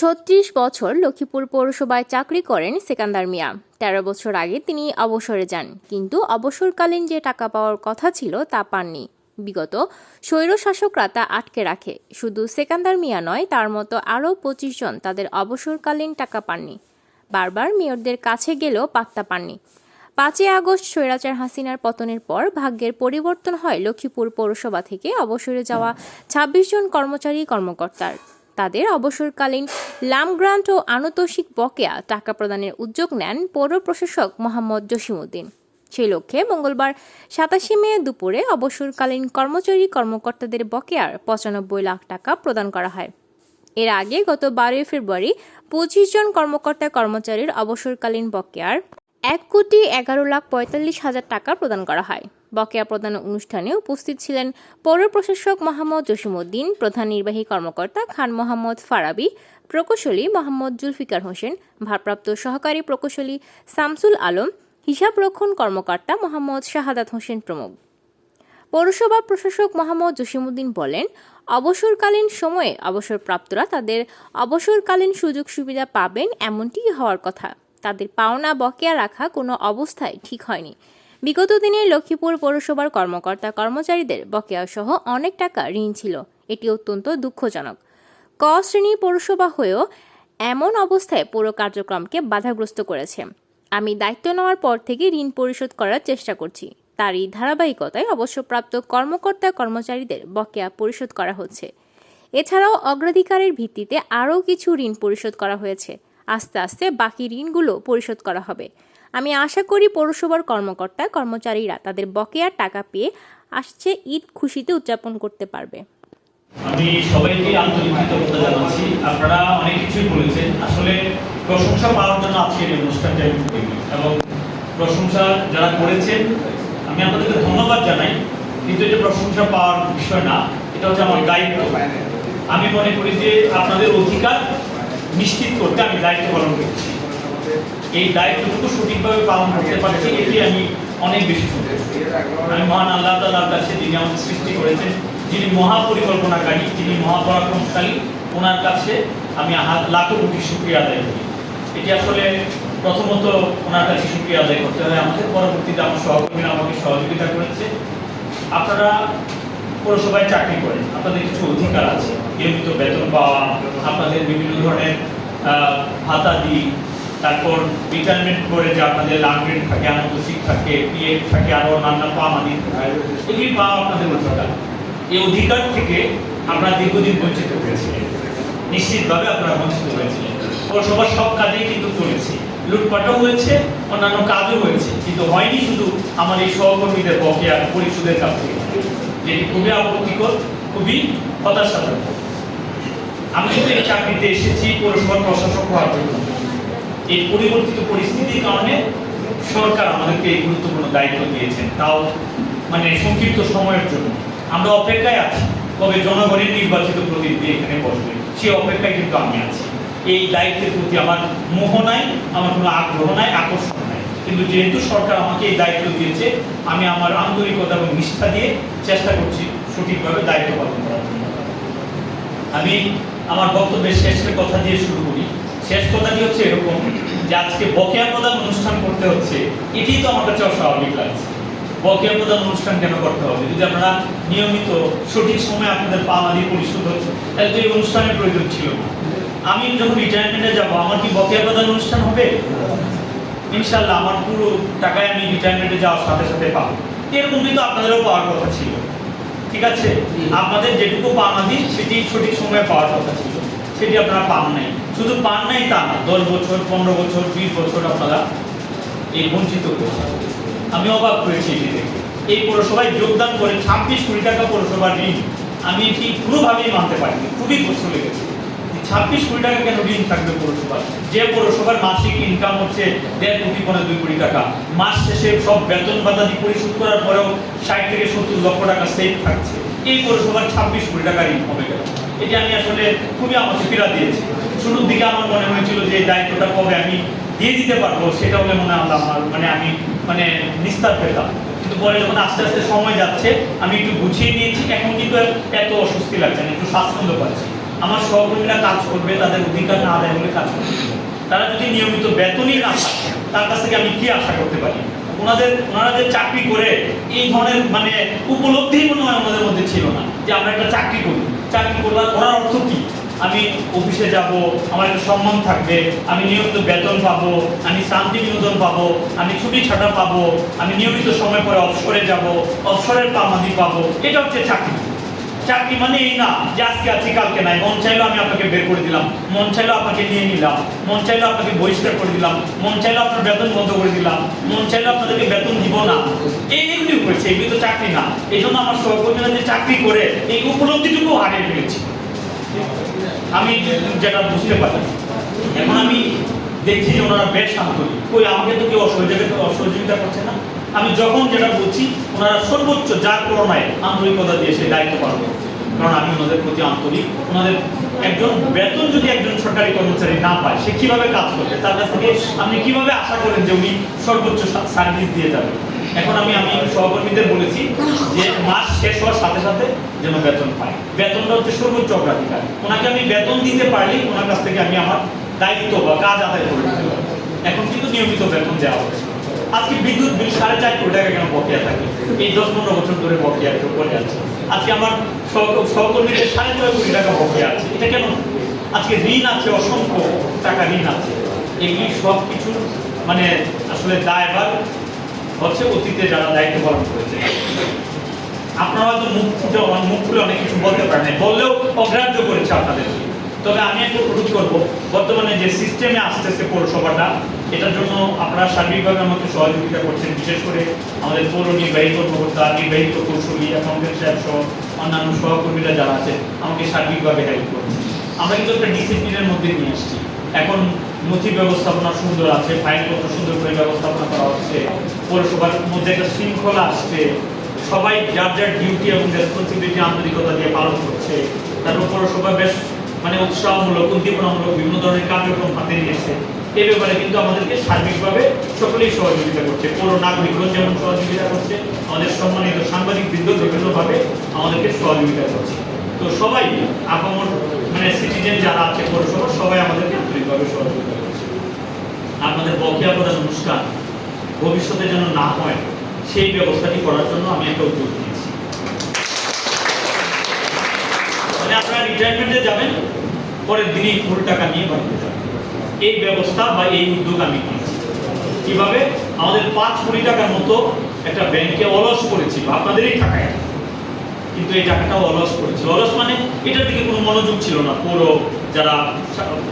ছত্রিশ বছর লক্ষ্মীপুর পৌরসভায় চাকরি করেন সেকান্দার মিয়া। তেরো বছর আগে তিনি অবসরে যান, কিন্তু অবসরকালীন যে টাকা পাওয়ার কথা ছিল তা পাননি। বিগত স্বৈরশাসকরা তা আটকে রাখে। শুধু সেকান্দার মিয়া নয়, তার মতো আরও পঁচিশ জন তাদের অবসরকালীন টাকা পাননি। বারবার মেয়রদের কাছে গেলেও পাত্তা পাননি। পাঁচই আগস্ট স্বৈরাচার হাসিনার পতনের পর ভাগ্যের পরিবর্তন হয় লক্ষ্মীপুর পৌরসভা থেকে। অবসরে যাওয়া ছাব্বিশ জন কর্মচারী কর্মকর্তার। তাদের অবসরকালীন লাম গ্রান্ট ও আনুতোষিক বকেয়া টাকা প্রদানের উদ্যোগ নেন পৌর প্রশাসক মোহাম্মদ জসিমউদ্দিন। সেই লক্ষ্যে মঙ্গলবার সাতাশে মে দুপুরে অবসরকালীন কর্মচারী কর্মকর্তাদের বকেয়ার পঁচানব্বই লাখ টাকা প্রদান করা হয়। এর আগে গত বারোই ফেব্রুয়ারি পঁচিশ জন কর্মকর্তা কর্মচারীর অবসরকালীন বকেয়ার এক কোটি এগারো লাখ পঁয়তাল্লিশ হাজার টাকা প্রদান করা হয়। বকেয়া প্রদান অনুষ্ঠানে উপস্থিত ছিলেন পৌর প্রশাসক মোহাম্মদ জসিমউদ্দিন, প্রধান নির্বাহী কর্মকর্তা খান মোহাম্মদ ফারাবি, প্রকৌশলী মোহাম্মদ জুলফিকার হোসেন, ভারপ্রাপ্ত সহকারী প্রকৌশলী শামসুল আলম হিসাবরক্ষণ কর্মকর্তা মোহাম্মদ শাহাদাত হোসেন প্রমুখ। পৌরসভা প্রশাসক মোহাম্মদ জসিমউদ্দিন বলেন, অবসরকালীন সময়ে অবসরপ্রাপ্তরা তাদের অবসরকালীন সুযোগ সুবিধা পাবেন এমনটি হওয়ার কথা। তাদের পাওনা বকেয়া রাখা কোনো অবস্থায় ঠিক হয়নি। বিগত দিনে লক্ষ্মীপুর পৌরসভার কর্মকর্তা কর্মচারীদের বকেয়া সহ অনেক টাকা ঋণ ছিল। এটি অত্যন্ত দুঃখজনক। ক শ্রেণি পৌরসভা হয়েও এমন অবস্থায় পুরো কার্যক্রমকে বাধাগ্রস্ত করেছে। আমি দায়িত্ব নেওয়ার পর থেকে ঋণ পরিশোধ করার চেষ্টা করছি। তারই ধারাবাহিকতায় অবসরপ্রাপ্ত কর্মকর্তা কর্মচারীদের বকেয়া পরিশোধ করা হচ্ছে। এছাড়াও অগ্রাধিকারের ভিত্তিতে আরও কিছু ঋণ পরিশোধ করা হয়েছে। আস্তে আস্তে বাকি ঋণগুলো পরিশোধ করা হবে। আমি আশা করি পৌরসভার কর্মকর্তা, কর্মচারীরা তাদের বকেয়ার টাকা পেয়ে আসছে ঈদ খুশিতে উদযাপন করতে পারবে। আমি সবাইকে আন্তরিক কৃতজ্ঞতা জানাচ্ছি। আপনারা অনেক কিছুই বলেছেন। আসলে প্রশংসা পাওয়ার জন্য আজকের এই অনুষ্ঠানটা এবং প্রশংসা যারা করেছেন, আমি আপনাদেরকে ধন্যবাদ জানাই। কিন্তু এটা প্রশংসা পাওয়ার বিষয় না, এটা হচ্ছে আমার দায়িত্ব। আমি মনে করি যে আপনাদের অধিকার নিশ্চিত করতে আমি দায়িত্ব পালন করছি। এই দায়িত্বটুকু সঠিকভাবে পালন করতে পারছি এটি আমি অনেক বেশি আমি মহান আল্লাহ তালার কাছে যিনি আমাকে সৃষ্টি করেছেন, যিনি মহাপরিকল্পনাকারী, যিনি মহাপরাক্রমশালী, ওনার কাছে আমি লাখো কোটি শুক্রিয়া আদায় করি। এটি আসলে প্রথমত ওনার কাছে শুক্রিয়া আদায় করতে হয় আমাদের পরবর্তীতে আমার সহকর্মীরা আমাকে সহযোগিতা করেছে। আপনারা পৌরসভায় চাকরি করেন, আপনাদের কিছু অধিকার আছে। নিয়মিত বেতন পাওয়া, আপনাদের বিভিন্ন ধরনের ভাতা দিই তারপর রিটায়ারমেন্ট করে যে আপনাদের লাভরেট থাকে আনন্দশিক থাকে পিএফ থাকে আরও অন্যান্য পাওয়ামাদি থাকে এগুলি পাওয়া আপনাদের অধিকার এই অধিকার থেকে আপনারা দীর্ঘদিন বঞ্চিত হয়েছিলেন নিশ্চিতভাবে আপনারা বঞ্চিত হয়েছিলেন পৌরসভার সব কাজেই কিন্তু চলেছে লুটপাটও হয়েছে, অন্যান্য কাজও হয়েছে, কিন্তু হয়নি শুধু আমার এই সহকর্মীদের বকেয়া পরিশোধের কাছ থেকে। যেটি খুবই আপত্তিকর, খুবই হতাশাজনক। আমি কিন্তু এই চাকরিতে এসেছি পৌরসভার প্রশাসক হওয়ার জন্য। এই পরিবর্তিত পরিস্থিতির কারণে সরকার আমাদেরকে এই গুরুত্বপূর্ণ দায়িত্ব দিয়েছেন। তাও মানে সংক্ষিপ্ত সময়ের জন্য। আমরা অপেক্ষায় আছি, তবে জনগণের নির্বাচিত প্রতিনিধি এখানে বসবে। সে অপেক্ষায় কিন্তু আমি আছি। এই দায়িত্বের প্রতি আমার মোহ নাই, আমার কোনো আগ্রহ নাই, আকর্ষণ নাই। কিন্তু যেহেতু সরকার আমাকে এই দায়িত্ব দিয়েছে, আমি আমার আন্তরিকতা এবং নিষ্ঠা দিয়ে চেষ্টা করছি সঠিকভাবে দায়িত্ব পালন করার জন্য। আমি আমার বক্তব্যের শেষের কথা দিয়ে শুরু করি। শেষ কথাটি হচ্ছে এরকম যে আজকে বকেয়া প্রদান অনুষ্ঠান করতে হচ্ছে এটি তো আমার কাছে অস্বাভাবিক লাগছে। বকেয়া প্রদান অনুষ্ঠান কেন করতে হবে? যদি আপনারা নিয়মিত সঠিক সময় আপনাদের পাওনা দিয়ে পরিশোধ হচ্ছে তাহলে তো এই অনুষ্ঠানের প্রয়োজন ছিল না। আমি যখন রিটায়ারমেন্টে যাব আমার কি বকেয়া প্রদান অনুষ্ঠান হবে? ইনশাল্লাহ আমার পুরো টাকায় আমি রিটায়ারমেন্টে যাওয়ার সাথে সাথে পাবো। এরকমই তো আপনাদেরও পাওয়ার কথা ছিল। ঠিক আছে? আপনাদের যেটুকু পাওনা দিন সেটি সঠিক সময়ে পাওয়ার কথা ছিল। সেটি আপনারা পান নাই। শুধু পান নাই তা না, দশ বছর, পনেরো বছর, বিশ বছর আপনারা এই বঞ্চিত আমি অবাক হয়েছি এটি এই পৌরসভায় যোগদান করে ছাব্বিশ কোটি টাকা পৌরসভার ঋণ আমি এটি কোনোভাবেই মানতে পারিনি, খুবই কষ্ট লেগেছে। ছাব্বিশ কোটি টাকা কেন ঋণ থাকবে পৌরসভার যে পৌরসভার মাসিক ইনকাম হচ্ছে দেড় কোটি, পনেরো, দুই কোটি টাকা। মাস শেষে সব বেতন বাদাদি পরিশোধ করার পরেও ষাট থেকে সত্তর লক্ষ টাকা সেভ থাকছে। এই পৌরসভার ছাব্বিশ কোটি টাকা ঋণ হবে কেন? এটি আমি আসলে খুবই আমাকে পীড়া দিয়েছি। শুরুর দিকে আমার মনে হয়েছিল যে দায়িত্বটা কবে আমি দিয়ে দিতে পারব সেটা হলে মনে হলো আমার মানে আমি মানে নিস্তার পেতাম কিন্তু পরে যখন আস্তে আস্তে সময় যাচ্ছে, আমি একটু গুছিয়ে নিয়েছি। এখন কিন্তু এত অস্বস্তি লাগছে না, একটু স্বাচ্ছন্দ্য পাচ্ছি। আমার সহকর্মীরা কাজ করবে, তাদের অধিকার না আদায় হলে কাজ করবে তারা যদি নিয়মিত বেতনই না পায়, তার কাছ থেকে আমি কি আশা করতে পারি? ওনাদের ওনারা যে চাকরি করে এই ধরনের মানে উপলব্ধি মনে হয় ওনাদের মধ্যে ছিল না যে আমরা একটা চাকরি করি। চাকরি করবার করার অর্থ কি? আমি অফিসে যাব, আমার একটা সম্মান থাকবে, আমি নিয়মিত বেতন পাবো, আমি শান্তি বিনোদন পাবো, আমি ছুটি ছাটা পাবো, আমি নিয়মিত সময় পরে অবসরে যাব অবসরের পামাদি পাবো, এটা হচ্ছে চাকরি। চাকরি মানে এই না যে আজকে আছি, কালকে নাই। মন চাইলো আমি আপনাকে বের করে দিলাম। মন চাইলো আপনাকে নিয়ে নিলাম। মন চাইলো আপনাকে বহিষ্কার করে দিলাম। মন চাইলো আপনার বেতন বন্ধ করে দিলাম। মন চাইলো আপনাদেরকে বেতন দিব না। এই এগুলি হয়েছে এগুলি তো চাকরি না। এই জন্য আমার সহকর্মীরা যে চাকরি করে, এই উপলব্ধিটুকু হারিয়ে ফেলেছি। আমি যেটা বুঝতে পারি এখন আমি দেখছি যে ওনারা বেশ আন্তরিক কই, আমাকে তো কেউ অসহযোগিতা অসহযোগিতা করছে না? আমি যখন যেটা বলছি ওনারা সর্বোচ্চ যার করোনায় আন্তরিকতা দিয়ে সেই দায়িত্ব পালন করছে। কারণ আমি ওনাদের প্রতি আন্তরিক, ওনাদের একজন বেতন যদি একজন সরকারি কর্মচারী না পায়, সে কীভাবে কাজ করবে? তার কাছ থেকে আপনি কীভাবে আশা করেন যে উনি সর্বোচ্চ সার্ভিস দিয়ে যাবেন এখন আমি আমি সহকর্মীদের বলেছি যে মাস শেষ হওয়ার সাথে সাথে যেন বেতন পায়। বেতনটা হচ্ছে সর্বোচ্চ অগ্রাধিকার। ওনাকে আমি বেতন দিতে পারলেই ওনার কাছ থেকে আমি আমার দায়িত্ব বা কাজ আদায় করে দিতে পারব। এখন কিন্তু নিয়মিত বেতন দেওয়া হচ্ছে। আজকে বিদ্যুৎ বিল সাড়ে চার কোটি টাকা কেন বকেয়া থাকে? এই দশ পনেরো বছর ধরে বকেয়া করে আছে আজকে আমার সহকর্মীদের সাড়ে ছয় কোটি টাকা বকেয়া আছে। এটা কেন? আজকে ঋণ আছে, অসংখ্য টাকা ঋণ আছে। এগুলি সব কিছু মানে আসলে দায়ভার হচ্ছে অতীতে যারা দায়িত্ব পালন করেছে। আপনারা হয়তো মুখ ফুটে মুখ খুলে অনেক কিছু বলতে পারেন। নাই। বললেও অগ্রাহ্য করেছে আপনাদের তবে আমি একটা অনুরোধ করব, বর্তমানে যে সিস্টেমে আসতেছে পৌরসভাটা এটার জন্য আপনারা সার্বিকভাবে আমাকে সহযোগিতা করছেন, বিশেষ করে আমাদের পৌর নির্বাহী কর্মকর্তা, নির্বাহী প্রকৌশলী অ্যাকাউন্টেন্ট সাহেব সহ অন্যান্য সহকর্মীরা যারা আছে আমাকে সার্বিকভাবে হেল্প করছে আমরা কিন্তু একটা ডিসিপ্লিনের মধ্যে নিয়ে আসছি। এখন নথি ব্যবস্থাপনা সুন্দর আছে ফাইলপত্র সুন্দর করে ব্যবস্থাপনা করা হচ্ছে, পৌরসভার মধ্যে একটা শৃঙ্খলা আসছে, সবাই যার যার ডিউটি এবং রেসপন্সিবিলিটি আন্তরিকতা দিয়ে পালন করছে, তারপর পৌরসভা বেশ মানে উৎসাহমূলক, উদ্দীপনামূলক বিভিন্ন ধরনের কার্যক্রম হাতে নিয়েছে। এ ব্যাপারে কিন্তু আমাদেরকে সার্বিকভাবে সকলেই সহযোগিতা করছে। পৌর নাগরিকগণ যেমন সহযোগিতা করছে, আমাদের সম্মানিত সাংবাদিক বৃন্দ বিভিন্নভাবে আমাদেরকে সহযোগিতা করছে। তো সবাই আপামর মানে সিটিজেন যারা আছে পৌরসভা, সবাই আমাদেরকে আন্তরিকভাবে সহযোগিতা করছে। আপনাদের বকেয়া প্রদান অনুষ্ঠান ভবিষ্যতে যেন না হয়, সেই ব্যবস্থাটি করার জন্য আমি একটা উদ্যোগ নিয়েছি। মানে আপনারা রিটায়ারমেন্টে যাবেন, পরের দিনই ফুল টাকা নিয়ে বাড়িতে যাবেন। এই ব্যবস্থা বা এই উদ্যোগ আমি নিয়েছি কীভাবে? আমাদের পাঁচ কোটি টাকার মতো একটা ব্যাংকে অলস করেছি আপনাদেরই টাকায়। কিন্তু এই টাকাটাও অলস করেছিল অলস মানে এটার দিকে কোনো মনোযোগ ছিল না। পুরো, যারা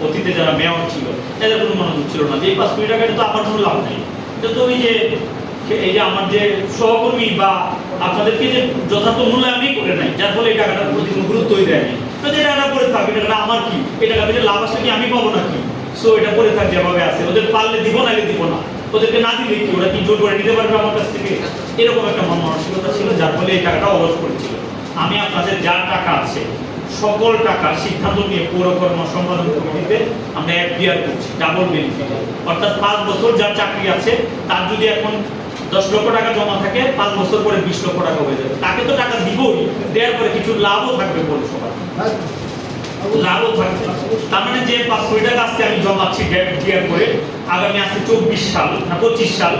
অতীতে যারা মেয়র ছিল এদের কোনো মনোযোগ ছিল না যে এই পাঁচ কোটি টাকাটা তো আমার কোনো লাভ নেই। এটা তো ওই যে, এই যে আমার যে সহকর্মী বা আপনাদেরকে যে যথার্থ মূল্যায়নই করে নাই যার ফলে এই টাকাটার প্রতি কোনো গুরুত্বই দেয়নি তো যে টাকাটা পড়ে থাকবে টাকাটা আমার কি? এই টাকা থেকে লাভ আসলে কি আমি পাবো নাকি? সো এটা পড়ে থাক যেভাবে আছে। ওদের পারলে দিব, নাহলে দিব না। ওদেরকে না দিলে কি? ওরা কি জোর করে নিতে পারবে আমার কাছ থেকে? এরকম একটা মন মানসিকতা ছিল যার ফলে এই টাকাটা অলস করেছিল। আমি আপনাদের যার টাকা আছে, সকল টাকা সিদ্ধান্ত নিয়ে পৌরকর্ম সম্পাদন কমিটিতে আমরা এফডিআর করছি ডাবল বেনিফিট অর্থাৎ পাঁচ বছর যার চাকরি আছে, তার যদি এখন দশ লক্ষ টাকা জমা থাকে, পাঁচ বছর পরে বিশ লক্ষ টাকা হয়ে যাবে। তাকে তো টাকা দিবই, দেওয়ার পরে কিছু লাভও থাকবে পৌরসভা লাভও থাকবে। তার মানে যে পাঁচ কোটি টাকা আজকে আমি জমাচ্ছি ডেট ক্লিয়ার করে আগামী আজকে চব্বিশ সাল না পঁচিশ সাল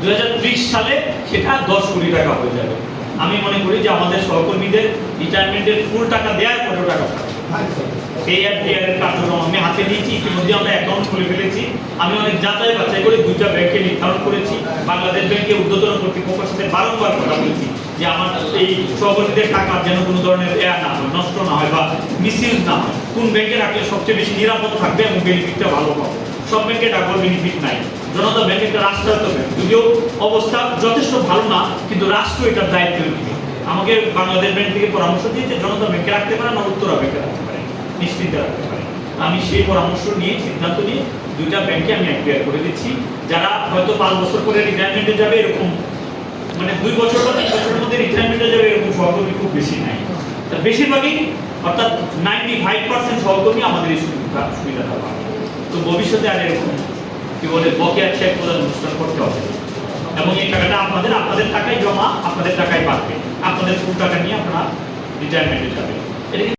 দুই হাজার ত্রিশ সালে সেটা দশ কোটি টাকা হয়ে যাবে। আমি মনে করি যে আমাদের সহকর্মীদের রিটায়ারমেন্টের ফুল টাকা দেওয়ার কত টাকা এই সেই এফডিআর এর কার্যক্রম আমি হাতে দিয়েছি ইতিমধ্যে আমরা অ্যাকাউন্ট খুলে ফেলেছি। আমি অনেক যাচাই বাছাই করে দুইটা ব্যাংকে নির্ধারণ করেছি। বাংলাদেশ ব্যাংকে উদ্যোতন কর্তৃপক্ষের সাথে বারংবার কথা বলেছি যে আমার এই সহকর্মীদের টাকা যেন কোনো ধরনের এয়া না হয়, নষ্ট না হয় বা মিসইউজ না হয়। কোন ব্যাংকে রাখলে সবচেয়ে বেশি নিরাপদ থাকবে এবং বেনিফিটটা ভালো হবে? সব ব্যাংকে ডাকবার বেনিফিট নাই। জনতা ব্যাংক একটা রাষ্ট্রায়ত্ত ব্যাংক। যদিও অবস্থা যথেষ্ট ভালো না, কিন্তু রাষ্ট্র এটার দায়িত্ব নিবে আমাকে বাংলাদেশ ব্যাংক থেকে পরামর্শ দিয়েছে, জনতা ব্যাংকে রাখতে পারে না উত্তরা ব্যাংকে রাখতে পারে নিশ্চিন্তে রাখতে পারে আমি সেই পরামর্শ নিয়ে, সিদ্ধান্ত নিয়ে দুইটা ব্যাংকে আমি অ্যাক্টিভেট করে দিচ্ছি। যারা হয়তো পাঁচ বছর পরে রিটায়ারমেন্টে যাবে এরকম মানে দুই বছর বা তিন বছরের মধ্যে রিটায়ারমেন্টে যাবে এরকম সহকর্মী খুব বেশি নাই। বেশিরভাগই অর্থাৎ নাইনটি ফাইভ পার্সেন্ট সহকর্মী আমাদের এই সুবিধা সুবিধাটা পাবে। তো ভবিষ্যতে আর এরকম কি বলে, বকেয়া চেক প্রদান অনুষ্ঠান করতে হবে। এবং এই টাকাটা আপনাদের আপনাদের টাকায় জমা, আপনাদের টাকায় পাবে আপনাদের ফুল টাকা নিয়ে আপনারা রিটায়ারমেন্টে যাবেন।